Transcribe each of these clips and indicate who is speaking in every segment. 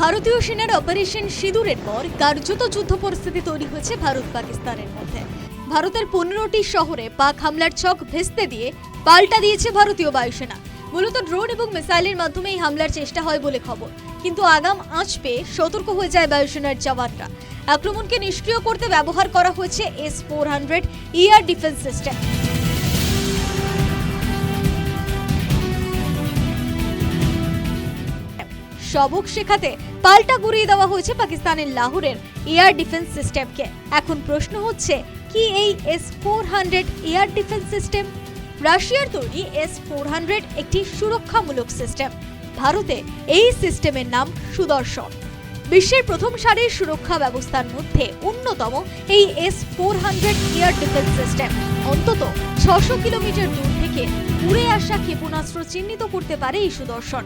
Speaker 1: ভারতীয় সেনার অপারেশন সিঁদুরের পর কার্যত যুদ্ধ পরিস্থিতি তৈরি হয়েছে ভারত পাকিস্তানের মধ্যে। ভারতের পনেরোটি শহরে পাক হামলার ছক ভেস্তে দিয়ে পাল্টা দিয়েছে ভারতীয় বায়ুসেনা। মূলত ড্রোন এবং মিসাইলের মাধ্যমে এই হামলার চেষ্টা হয় বলে খবর। কিন্তু আগাম আঁচ পেয়ে সতর্ক হয়ে যায় বায়ুসেনার জওয়ানরা। আক্রমণকে নিষ্ক্রিয় করতে ব্যবহার করা হয়েছে S four hundred air defence system সবক শেখাতে পাল্টা গুড়িয়ে দেওয়া হয়েছে পাকিস্তানের লাহোরের এয়ার ডিফেন্স সিস্টেমকে। এখন প্রশ্ন হচ্ছে, কি এই S four hundred air defence system? রাশিয়ার তৈরি এস ফোর হান্ড্রেড একটি সুরক্ষামূলক সিস্টেম। ভারতে এই সিস্টেমের নাম সুদর্শন। বিশ্বের প্রথম সারির সুরক্ষা ব্যবস্থার মধ্যে অন্যতম এই S four hundred air defence system. অন্তত ছশো কিলোমিটার দূর থেকে উড়ে আসা ক্ষেপণাস্ত্র চিহ্নিত করতে পারে এই সুদর্শন।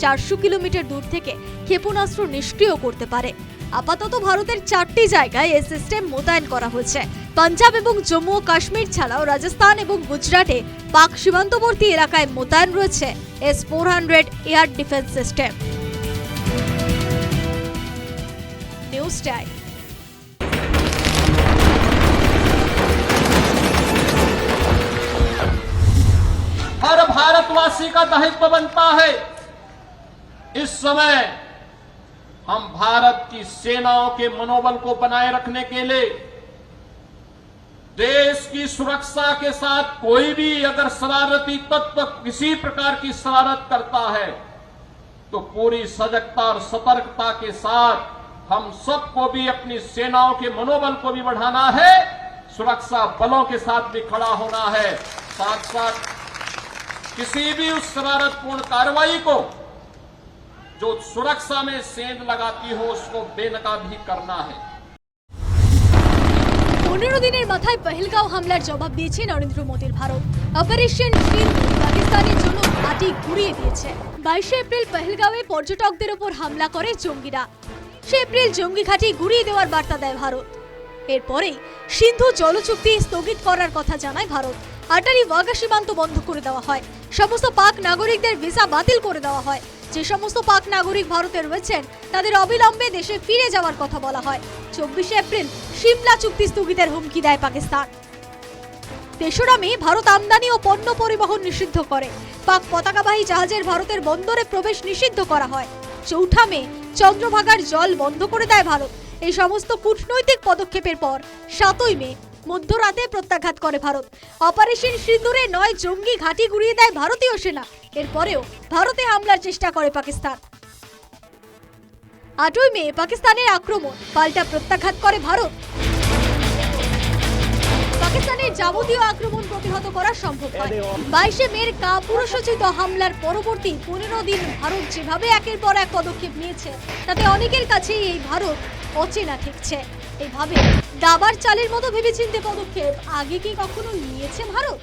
Speaker 1: চারশো কিলোমিটার দূর থেকে ক্ষেপণাস্ত্র নিষ্ক্রিয় করতে পারে আপাতত ভারতের চারটি জায়গায় এই সিস্টেম মোতায়েন করা হয়েছে পাঞ্জাব এবং জম্মু ও কাশ্মীর ছাড়াও রাজস্থান এবং গুজরাটে পাক সীমান্তবর্তী এলাকায় মোতায়েন রয়েছে S four hundred air defence system news time
Speaker 2: हर भारतवासी का दायित्व बनता है इस समय हम भारत की सेनाओं के मनोबल को बनाए रखने के लिए, देश की सुरक्षा के साथ कोई भी अगर शरारती तत्व किसी प्रकार की शरारत करता है तो पूरी सजगता और सतर्कता के साथ हम सबको भी अपनी सेनाओं के मनोबल को भी बढ़ाना है, सुरक्षा बलों के साथ भी खड़ा होना है। साथ साथ किसी भी उस शरारतपूर्ण कार्रवाई को जो सुरक्षा में सेंध लगाती हो उसको बेनकाब भी करना है
Speaker 1: পনেরো দিনের মাথায় পহেলগাঁও হামলার জবাব দিয়েছে নরেন্দ্র মোদীর ভারত অপারেশন সিন্ধু পাকিস্তানের জন্য ঘাঁটি ঘুরিয়ে দিয়েছে বাইশে এপ্রিল পহেলগাঁওয়ে পর্যটকদের ওপর হামলা করে জঙ্গিরা সে এপ্রিল জঙ্গি ঘাঁটি ঘুরিয়ে দেওয়ার বার্তা দেয় ভারত এরপরেই সিন্ধু জলচুক্তি স্থগিত করার কথা জানায় ভারত আটারি ওয়াগা সীমান্ত বন্ধ করে দেওয়া হয় সমস্ত পাক নাগরিকদের ভিসা বাতিল করে দেওয়া হয় যে সমস্ত পাক নাগরিক ভারতে রয়েছেন, তাদের অবিলম্বে দেশে ফিরে যাওয়ার কথা বলা হয়। চব্বিশে এপ্রিল সিমলা চুক্তি স্থগিতের হুমকি দেয় পাকিস্তান। তেসরা মে ভারত আমদানি ও পণ্য পরিবহন নিষিদ্ধ করে। পাক পতাকাবাহী জাহাজের ভারতের বন্দরে প্রবেশ নিষিদ্ধ করা হয়। চৌঠা মে চন্দ্রভাগার জল বন্ধ করে দেয় ভারত। এই সমস্ত কূটনৈতিক পদক্ষেপের পর সাতই মে মধ্যরাতে প্রত্যাঘাত করে ভারত। অপারেশন সিন্দুরে নয় জঙ্গি ঘাঁটি গুড়িয়ে দেয় ভারতীয় সেনা। এরপরেও ভারতে হামলার চেষ্টা করে পাকিস্তান। আটই মে পাকিস্তানের আক্রমণ। পাল্টা প্রত্যাঘাত করে ভারত। পাকিস্তানের যাবতীয় আক্রমণ প্রতিহত করা সম্ভব হয়। বাইশে মের কাপুরসূচিত হামলার পরবর্তী পনেরো দিন ভারত যেভাবে একের পর এক পদক্ষেপ নিয়েছে, তাতে অনেকের কাছেই এই ভারত অচেনা ঠেকছে। এইভাবে দাবার চালের মতো ভেবেচিন্তে পদক্ষেপ আগে কি কখনো নিয়েছে ভারত?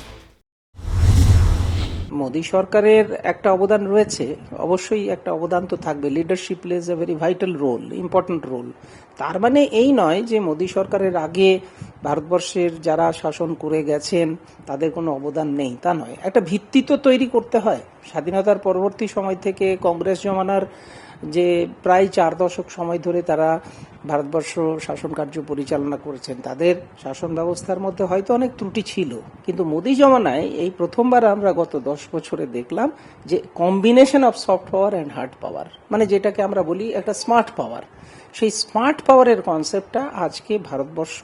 Speaker 3: মোদী সরকারের একটা অবদান রয়েছে। অবশ্যই একটা অবদান তো থাকবে। Leadership plays a very vital role important role তার মানে এই নয় যে মোদী সরকারের আগে ভারতবর্ষের যারা শাসন করে গেছেন, তাদের কোনো অবদান নেই। তা নয়। একটা ভিত্তি তো তৈরি করতে হয়। স্বাধীনতার পরবর্তী সময় থেকে কংগ্রেস জমানার যে প্রায় চার দশক সময় ধরে তারা ভারতবর্ষ শাসন কার্য পরিচালনা করেছেন। তাদের শাসন ব্যবস্থার মধ্যে হয়তো অনেক ত্রুটি ছিল, কিন্তু মোদী জমানায় এই প্রথমবার আমরা গত দশ বছরে দেখলাম যে combination of soft power and hard power মানে যেটাকে আমরা বলি একটা স্মার্ট পাওয়ার সেই স্মার্ট পাওয়ারের কনসেপ্টটা আজকে ভারতবর্ষ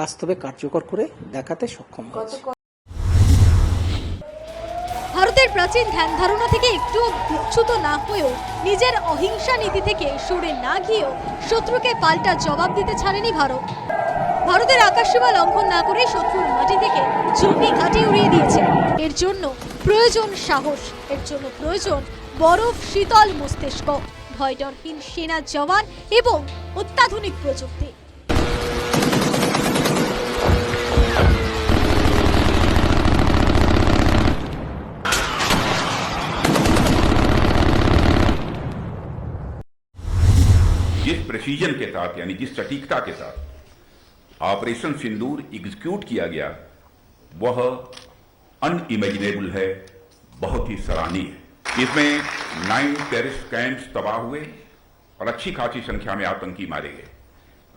Speaker 3: বাস্তবে কার্যকর করে দেখাতে সক্ষম হয়েছে।
Speaker 1: প্রাচীন ধ্যান ধারণা থেকে একটুও বিচ্যুত না হয়েও নিজের অহিংসা নীতি থেকে সরে না গিয়েও শত্রুকে পাল্টা জবাব দিতে ছাড়েনি ভারত। ভারতের আকাশসীমা লঙ্ঘন না করে শত্রুর মাটি থেকে জঙ্গি ঘাঁটি উড়িয়ে দিয়েছে। এর জন্য প্রয়োজন সাহস, এর জন্য প্রয়োজন বরফ, শীতল মস্তিষ্ক, ভয়ডরহীন সেনা জওয়ান এবং অত্যাধুনিক প্রযুক্তি।
Speaker 4: जिस प्रेसिजन के साथ, यानी जिस सटीकता के साथ ऑपरेशन सिंदूर एग्जीक्यूट किया गया, वह अनइमेजिनेबल है, बहुत ही सराहनीय है। इसमें नाइन टेररिस्ट कैंप्स तबाह हुए और अच्छी खासी संख्या में आतंकी मारे गए।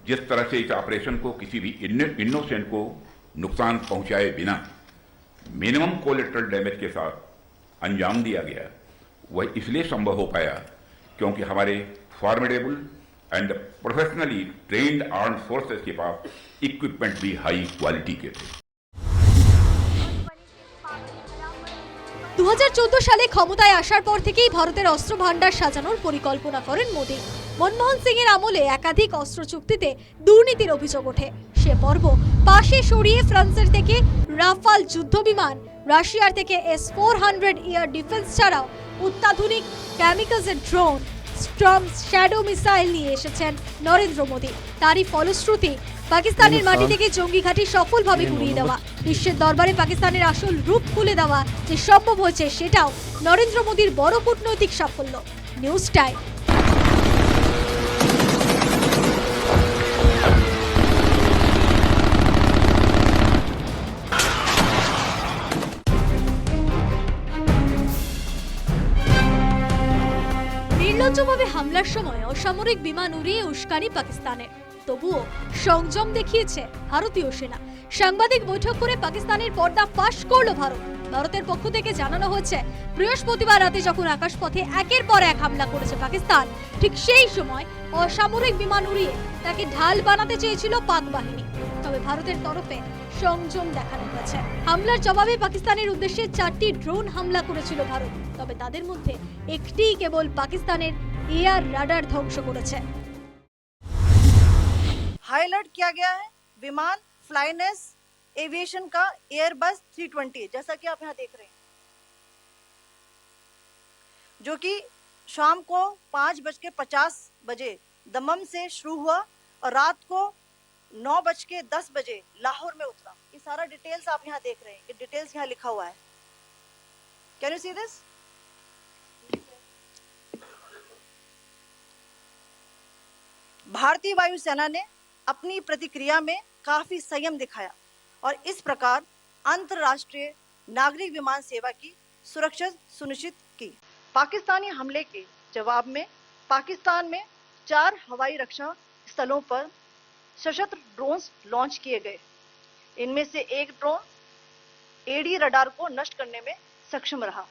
Speaker 4: जिस तरह से इस ऑपरेशन को किसी भी इनोसेंट को नुकसान पहुँचाए बिना मिनिमम कोलेट्रल डैमेज के साथ अंजाम दिया गया, वह इसलिए संभव हो पाया क्योंकि हमारे formidable and professionally trained arm forces के पास इक्विपमेंट भी हाई क्वालिटी के थे
Speaker 1: দু সালে ক্ষমতায় আসার পর থেকেই ভারতের অস্ত্র ভান্ডার সাজানোর পরিকল্পনা করেন মোদী মনমোহন সিং এর আমলে একাধিক অস্ত্র চুক্তিতে দুর্নীতির অভিযোগ ওঠে সে পর্ব পাশে সরিয়ে ফ্রান্সের থেকে রাফাল যুদ্ধবিমান রাশিয়ার থেকে S four hundred air defence ছাড়াও অত্যাধুনিক ক্যামিকালসের ড্রোন স্ট্রম শ্যাডো মিসাইল নিয়ে এসেছেন নরেন্দ্র মোদী। তারই ফলশ্রুতি পাকিস্তানের মাটি থেকে জঙ্গি ঘাঁটি সফলভাবে ঘুরিয়ে দেওয়া। বিশ্বের দরবারে পাকিস্তানের আসল রূপ খুলে দেওয়া যে সম্ভব হয়েছে সেটাও নরেন্দ্র মোদীর বড় কূটনৈতিক সাফল্য। News time. নির্লজ্জভাবে হামলার সময় অসামরিক বিমান উড়িয়ে উস্কানি পাকিস্তানের। তবুও সংযম দেখিয়েছে ভারতীয় সেনা। সাংবাদিক বৈঠক করে পাকিস্তানের পর্দা ফাঁস করল ভারত। ভারতের পক্ষ থেকে জানানো হয়েছে, বৃহস্পতিবার রাতে যখন আকাশপথে একের পর এক হামলা করেছে পাকিস্তান, ঠিক সেই সময় অসামরিক বিমান উড়িয়ে তাকে ঢাল বানাতে চেয়েছিল পাক বাহিনী। তবে ভারতের তরফে সংযম দেখানো হয়েছে হামলার জবাবে পাকিস্তানের উদ্দেশ্যে চারটি ড্রোন হামলা করেছিল ভারত তবে তাদের মধ্যে একটিই কেবল পাকিস্তানের এয়ার রাডার ধ্বংস করেছে
Speaker 5: हाई अलर्ट किया गया है विमान फ्लाइनेस एविएशन का एयरबस 320 जैसा कि आप यहाँ देख रहे हैं जो कि शाम को पाँच बज के पचास बजे दमम से शुरू हुआ और रात को नौ बज के दस बजे लाहौर में उतरा। ये सारा डिटेल्स आप यहाँ देख रहे हैं। ये डिटेल्स यहाँ लिखा हुआ है। कैन यू सी दिस भारतीय वायुसेना ने अपनी प्रतिक्रिया में काफ़ी संयम दिखाया और इस प्रकार अंतर्राष्ट्रीय नागरिक विमान सेवा की सुरक्षा सुनिश्चित की। पाकिस्तानी हमले के जवाब में, पाकिस्तान में चार हवाई रक्षा स्थलों पर सशस्त्र ड्रोन्स लॉन्च किए गए इनमें से एक ड्रोन एडी रडार को नष्ट करने में सक्षम रहा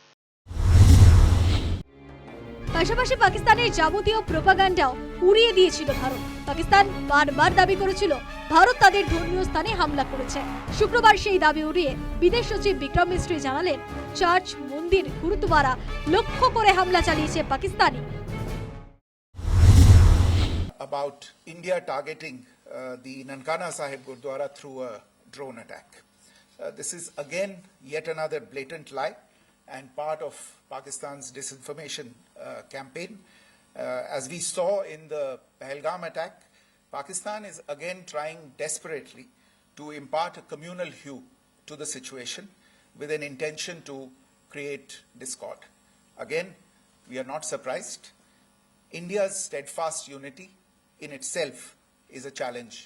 Speaker 1: পাশাপাশি পাকিস্তানের যাবতীয় প্রোপাগান্ডাও উড়িয়ে দিয়েছিল ভারত পাকিস্তান বারবার দাবি করেছিল ভারত তাদের ধর্মীয় স্থানে হামলা করেছে শুক্রবার সেই দাবি উড়িয়ে বিদেশ সচিব বিক্রম মিস্ত্রি জানালেন চার্চ মন্দির গুরুদ্বারা লক্ষ্য করে হামলা চালিয়েছে Pakistani
Speaker 6: about India targeting uh, the Nankana Sahib Gurdwara through a drone attack. Uh, this is again yet another blatant lie and part of Pakistan's disinformation uh, campaign. Uh, as we saw in the Pahalgam attack, Pakistan is again trying desperately to impart a communal hue to the situation with an intention to create discord. Again, we are not surprised. India's steadfast unity in itself is a challenge.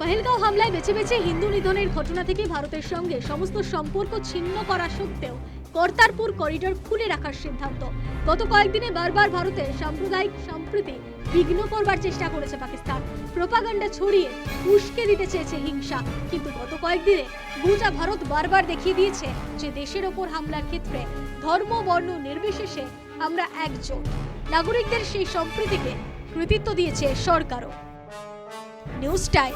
Speaker 1: Pahalgaon হামলায় বেছে বেছে হিন্দু নিধনের ঘটনা থেকে ভারতের সঙ্গে সমস্ত সম্পর্ক ছিন্ন করা সত্ত্বেও কর্তারপুর করিডোর খুলে রাখার সিদ্ধান্ত। গত কয়েকদিনে বারবার ভারতের সাম্প্রদায়িক সম্প্রীতি বিঘ্ন করবার চেষ্টা করেছে পাকিস্তান। প্রোপাগান্ডা ছড়িয়ে উস্কে দিতে চেয়েছে হিংসা। কিন্তু গত কয়েকদিনে গোটা ভারত বারবার দেখিয়ে দিয়েছে যে দেশের ওপর হামলার ক্ষেত্রে ধর্ম, বর্ণ, নির্বিশেষে আমরা একজোট। নাগরিকদের সেই সম্প্রীতিকে কৃতিত্ব দিয়েছে সরকারও। News time.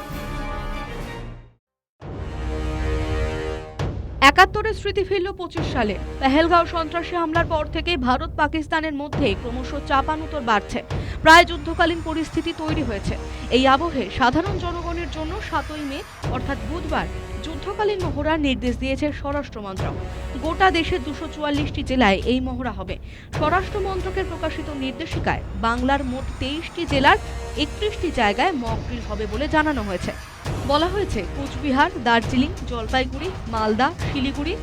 Speaker 7: একাত্তরের স্মৃতি ফিরল পঁচিশ সালে। পেহেলগাঁও সন্ত্রাসী হামলার পর থেকে ভারত পাকিস্তানের মধ্যে ক্রমশ চাপানুতর বাড়ছে। প্রায় যুদ্ধকালীন পরিস্থিতি তৈরি হয়েছে। এই আবহে সাধারণ জনগণের জন্য সাতই মে, অর্থাৎ বুধবার, যুদ্ধকালীন মহড়ার নির্দেশ দিয়েছে স্বরাষ্ট্র মন্ত্রক গোটা দেশের দুশো চুয়াল্লিশটি জেলায় এই মহড়া হবে। স্বরাষ্ট্র মন্ত্রকের প্রকাশিত নির্দেশিকায় বাংলার মোট তেইশটি জেলার একত্রিশটি জায়গায় মক ড্রিল হবে বলে জানানো হয়েছে। বলা হয়েছে, কোচবিহার, দার্জিলিং, জলপাইগুড়ি, মালদা, শিলিগুড়ি,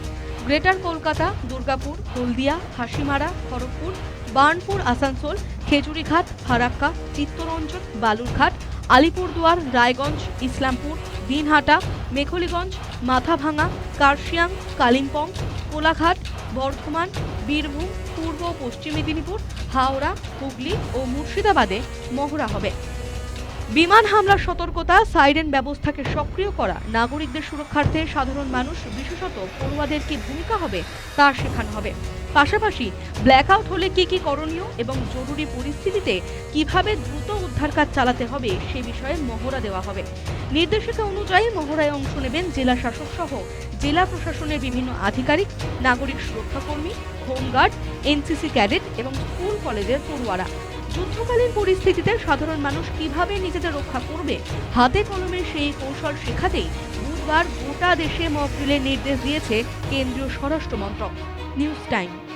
Speaker 7: গ্রেটার কলকাতা, দুর্গাপুর, হলদিয়া, হাসিমারা, খড়গপুর, বার্নপুর, আসানসোল, খেজুরিঘাট, ফারাক্কা, চিত্তরঞ্জন, বালুরঘাট, আলিপুরদুয়ার, রায়গঞ্জ, ইসলামপুর, দিনহাটা, মেখলিগঞ্জ মাথাভাঙা কার্শিয়াং, কালিম্পং, কোলাঘাট, বর্ধমান, বীরভূম, পূর্ব পশ্চিম মেদিনীপুর, হাওড়া, হুগলি ও মুর্শিদাবাদে মহড়া হবে। বিমান হামলার সতর্কতা, সাইরেন ব্যবস্থাকে সক্রিয় করা, নাগরিকদের সুরক্ষার্থে সাধারণ মানুষ, বিশেষত পড়ুয়াদের কি ভূমিকা হবে, তা শেখানো হবে। পাশাপাশি ব্ল্যাকআউট হলে কি কি করণীয় এবং জরুরি পরিস্থিতিতে কীভাবে দ্রুত উদ্ধার কাজ চালাতে হবে, সে বিষয়ে মহড়া দেওয়া হবে। নির্দেশিকা অনুযায়ী মহড়ায় অংশ নেবেন জেলা শাসক সহ জেলা প্রশাসনের বিভিন্ন আধিকারিক, নাগরিক সুরক্ষাকর্মী, হোমগার্ড, এনসিসি ক্যাডেট এবং স্কুল কলেজের পড়ুয়ারা। যুদ্ধকালীন পরিস্থিতিতে সাধারণ মানুষ কীভাবে নিজেদের রক্ষা করবে? হাতে কলমে সেই কৌশল শেখাতেই বুধবার গোটা দেশে মকড্রিলের নির্দেশ দিয়েছে কেন্দ্রীয় স্বরাষ্ট্র মন্ত্রক। News time.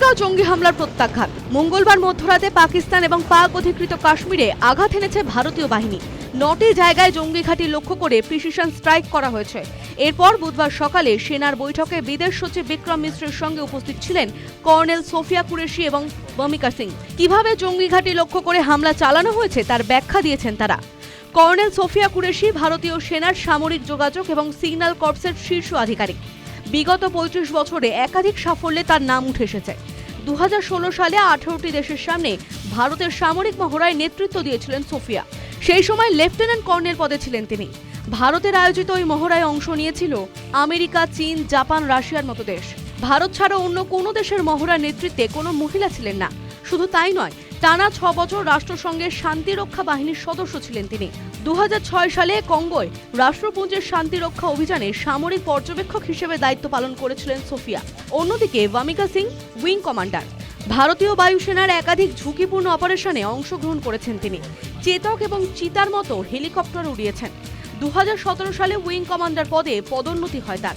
Speaker 7: পাহেলগাঁও জঙ্গি হামলার প্রত্যাঘাত। মঙ্গলবার মধ্যরাতে পাকিস্তান এবং পাক অধিকৃত কাশ্মীরে আঘাত এনেছে ভারতীয় বাহিনী। নটি জায়গায় জঙ্গি ঘাঁটি লক্ষ্য করে প্রিসিশন স্ট্রাইক করা হয়েছে। এরপর বুধবার সকালে সেনার বৈঠকে বিদেশ সচিব বিক্রম মিশ্রের সঙ্গে উপস্থিত ছিলেন কর্নেল সোফিয়া কুরেশি এবং বমিকা সিং। কীভাবে জঙ্গি ঘাঁটি লক্ষ্য করে হামলা চালানো হয়েছে তার ব্যাখ্যা দিয়েছেন তারা। কর্নেল সোফিয়া কুরেশি ভারতীয় সেনার সামরিক যোগাযোগ এবং সিগন্যাল কর্পসের শীর্ষ আধিকারিক। বিগত পঁয়ত্রিশ বছরে একাধিক সাফল্যে তার নাম উঠে এসেছে। দু হাজার ষোলো সালে আঠারোটি দেশের সামনে ভারতের সামরিক মহড়ায় নেতৃত্ব দিয়েছিলেন সোফিয়া। সেই সময় লেফটেন্যান্ট কর্নেল পদে ছিলেন তিনি। ভারতের আয়োজিত ওই মহড়ায় অংশ নিয়েছিল আমেরিকা, চীন, জাপান, রাশিয়ার মতো দেশ। ভারত ছাড়া অন্য কোনো দেশের মহড়ার নেতৃত্বে কোনো মহিলা ছিলেন না। শুধু তাই নয় টানা ছ বছর রাষ্ট্রসংঘের শান্তিরক্ষা বাহিনীর সদস্য ছিলেন তিনি। দু হাজার ছয় সালে কঙ্গোয় রাষ্ট্রপুঞ্জের শান্তিরক্ষা অভিযানে সামরিক পর্যবেক্ষক হিসেবে দায়িত্ব পালন করেছিলেন সোফিয়া। অন্যদিকে ওয়ামিকা সিং, উইং কমান্ডার। ভারতীয় বায়ুসেনার একাধিক ঝুঁকিপূর্ণ অপারেশনে অংশগ্রহণ করেছেন তিনি। চেতক এবং চিতার মতো হেলিকপ্টার উড়িয়েছেন। দু হাজার সতেরো সালে উইং কমান্ডার পদে পদোন্নতি হয় তার।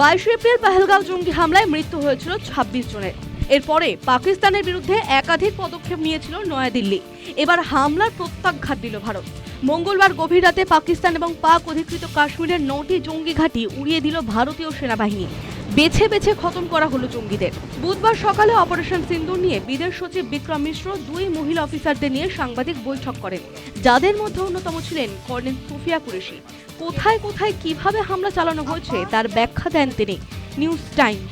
Speaker 7: বাইশে এপ্রিল পেহেলগাঁও জঙ্গি হামলায় মৃত্যু হয়েছিল ছাব্বিশ জনের। এরপরে পাকিস্তানের বিরুদ্ধে একাধিক পদক্ষেপ নিয়েছিল নয়াদিল্লি। এবার হামলার প্রত্যাঘাত দিল ভারত। মঙ্গলবার গভীর রাতে পাকিস্তান এবং পাক অধিকৃত কাশ্মীরের নটি জঙ্গি ঘাঁটি উড়িয়ে দিল ভারতীয় সেনাবাহিনী। বেছে বেছে খতম করা হলো জঙ্গিদের। বুধবার সকালে অপারেশন সিন্দুর নিয়ে বিদেশ সচিব বিক্রম মিশ্র দুই মহিলা অফিসারদের নিয়ে সাংবাদিক বৈঠক করেন। যাদের মধ্যে অন্যতম ছিলেন কর্নেল সুফিয়া কুরেশি। কোথায় কোথায় কীভাবে হামলা চালানো হয়েছে তার ব্যাখ্যা দেন তিনি। News time.